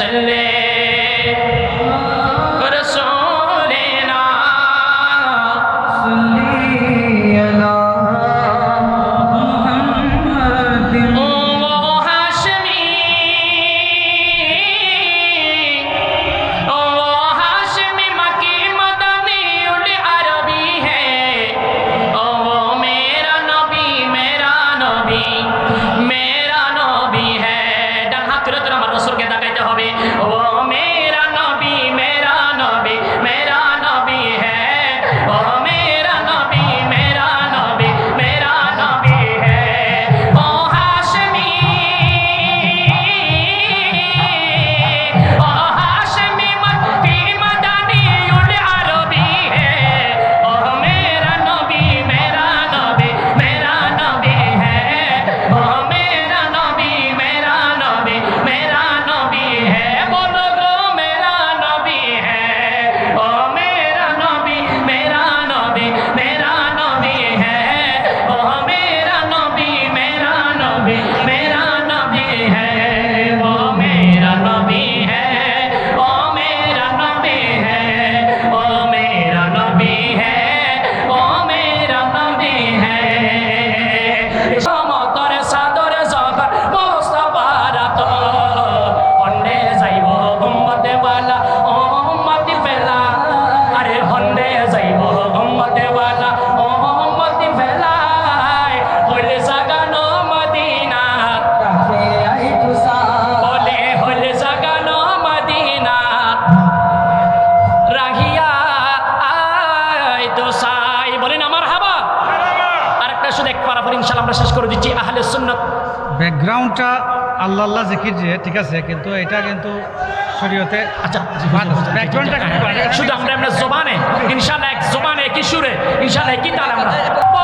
sallallahu আমি এক পারাপর ইনশাল্লাহ আমরা শেষ করে দিচ্ছি আহলে সুন্নত ব্যাকগ্রাউন্ডটা আল্লাহ আল্লাহ জিকির যে ঠিক আছে কিন্তু এটা কিন্তু শরীয়তে আচ্ছা শুধু আমরা আমরা জবানে ইনশাল্লাহ এক জোবানে কিশোরে ইনশাল্লাহ কি তাল আমরা